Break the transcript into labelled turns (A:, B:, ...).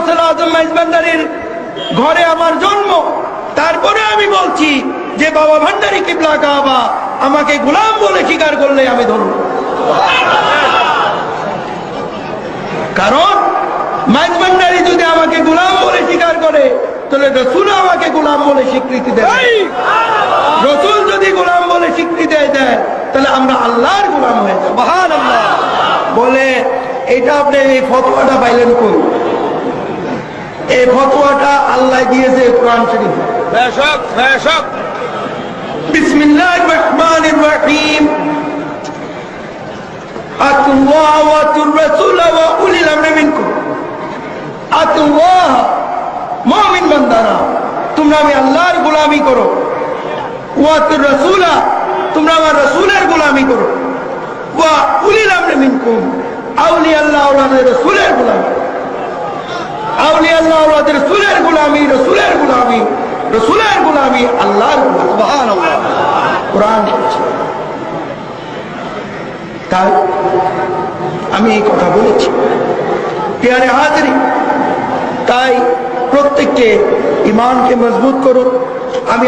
A: গৌসল আজম মাইজবান্ডারির ঘরে আমার জন্ম। তারপরে আমি বলছি যে বাবা ভান্ডারি কিবলা কাবা আমাকে গোলাম বলে স্বীকার করলে আমি ধরব কারণ মাইজবান্ডারি যদি আমাকে গোলাম বলে স্বীকার করে তাহলে রসুল আমাকে গোলাম বলে স্বীকৃতি দেয়। রসুল যদি গোলাম বলে স্বীকৃতি দেয় তাহলে আমরা আল্লাহর গোলাম হয়ে যাব। বলে এটা আপনি এই ফতোয়াটা পাইলেন কই? এই ফতোয়াটা আল্লাহ দিয়েছে কোরআন শরীফ। বিসমিল্লাহির রহমানির রহিম। আতুল্লাহ ওয়া আতুর রাসূল ওয়া উলিল আমরি মিনকুম। আতুল্লাহ মুমিন বান্দারা তোমরা আমি আল্লাহর গোলামি করো। ওয়া আতুর রাসূলা তোমরা আমার রাসূলের গোলামি করো। ওয়া উলিল আমরি মিনকুম। আউলিয়া আল্লাহ ওয়ালাদের রাসূলের গোলামি আউলিয়া আল্লাহ ওয়ালাদের রাসূলের গোলামি রাসূলের গোলামি, রসুলের গোলামি, আল্লাহর কোরআন তাই আমি এই কথা বলেছি। পেয়ারে হাজারি, তাই প্রত্যেককে ইমানকে মজবুত করুন। আমি